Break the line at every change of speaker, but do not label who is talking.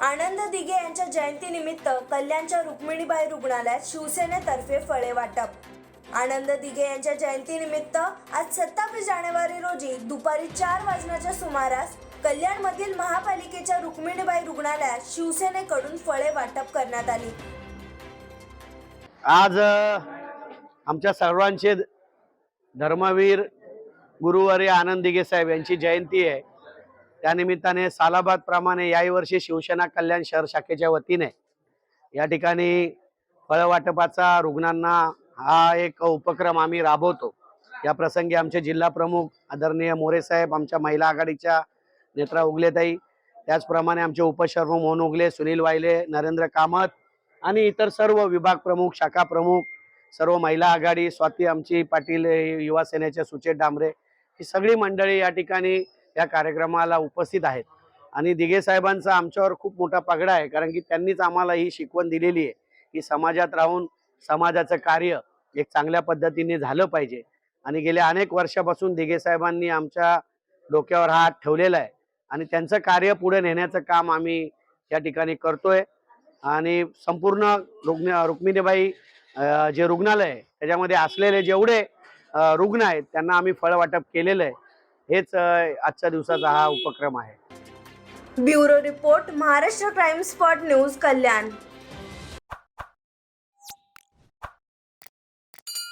आनंद दिघे यांच्या जयंतीनिमित्त कल्याणच्या रुक्मिणीबाई रुग्णालयात शिवसेनेतर्फे फळे वाटप. आनंद दिघे यांच्या जयंतीनिमित्त आज सत्तावीस जानेवारी रोजी दुपारी चार वाजण्याच्या सुमारास कल्याणमधील महापालिकेच्या रुक्मिणीबाई रुग्णालयात शिवसेनेकडून फळे वाटप करण्यात आली.
आज आमच्या सर्वांचे धर्मवीर गुरुवारी आनंद दिघे साहेब यांची जयंती आहे. त्यानिमित्ताने सालाबाद प्रमाणे याही वर्षी शिवसेना कल्याण शहर शाखेच्या वतीने या ठिकाणी फळवाटपाचा रुग्णांना हा एक उपक्रम आम्ही राबवतो. या प्रसंगी आमचे जिल्हा प्रमुख आदरणीय मोरे साहेब आमच्या महिला आघाडीच्या नेत्रा उगलेताई त्याचप्रमाणे आमचे उपशर्म मोहन उगले सुनील वायले नरेंद्र कामत आणि इतर सर्व विभाग प्रमुख शाखा प्रमुख सर्व महिला आघाडी स्वाती आमची पाटील युवा सेनेचे सुचेत डांबरे ही सगळी मंडळी या ठिकाणी या कार्यक्रमाला उपस्थित आहेत. आणि दिघे साहेबांचा आमच्यावर खूप मोठा पगडा आहे कारण की त्यांनीच आम्हाला ही शिकवण दिलेली आहे की समाजात राहून समाजाचं कार्य एक चांगल्या पद्धतीने झालं पाहिजे. आणि गेल्या अनेक वर्षापासून दिघे साहेबांनी आमच्या डोक्यावर हात ठेवलेला आहे. आणि त्यांचं कार्य पुढे नेण्याचं काम आम्ही या ठिकाणी करतोय. आणि संपूर्ण रुग्ण रुक्मिणीबाई जे रुग्णालय आहे त्याच्यामध्ये असलेले जेवढे रुग्ण आहेत त्यांना आम्ही फळ वाटप केलेलं आहे. हेच आजच्या दिवसाचा हा उपक्रम आहे.
Bureau report Maharashtra crime spot news Kalyan.